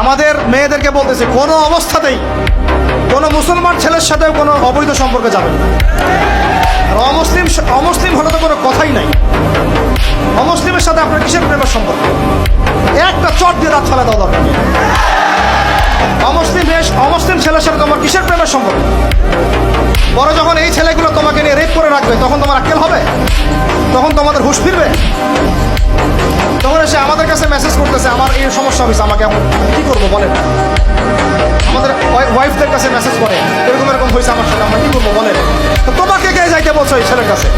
আমাদের মেয়েদেরকে বলতেছে, কোনো অবস্থাতেই কোনো মুসলমান ছেলের সাথেও কোনো অবৈধ সম্পর্কে যাবেন না। আর অমুসলিম অমুসলিম হলে তো কোনো কথাই নাই। অমুসলিমের সাথে আপনার কিসের প্রেমের সম্পর্ক? একটা চট দিয়ে রাত ফেলা দেওয়া দরকার অমুসলিম মেয়ে অমুসলিম ছেলের সাথে তোমার কিসের প্রেমের সম্পর্ক? বড় যখন এই ছেলেগুলো তোমাকে নিয়ে রেপ করে রাখবে, তখন তোমার আক্কেল হবে? তখন তোমাদের হুশ ফিরবে? করতেছে আমার এই সমস্যা হয়েছে, আমাকে এখন কি করব বলেন? আমাদের ওয়াইফদের কাছে মেসেজ করে, এরকম এরকম হয়েছে আমার সাথে, আমরা কি করব বলেন? তো তোমাকে কে যাইতে বলছো এই ছেলের কাছে?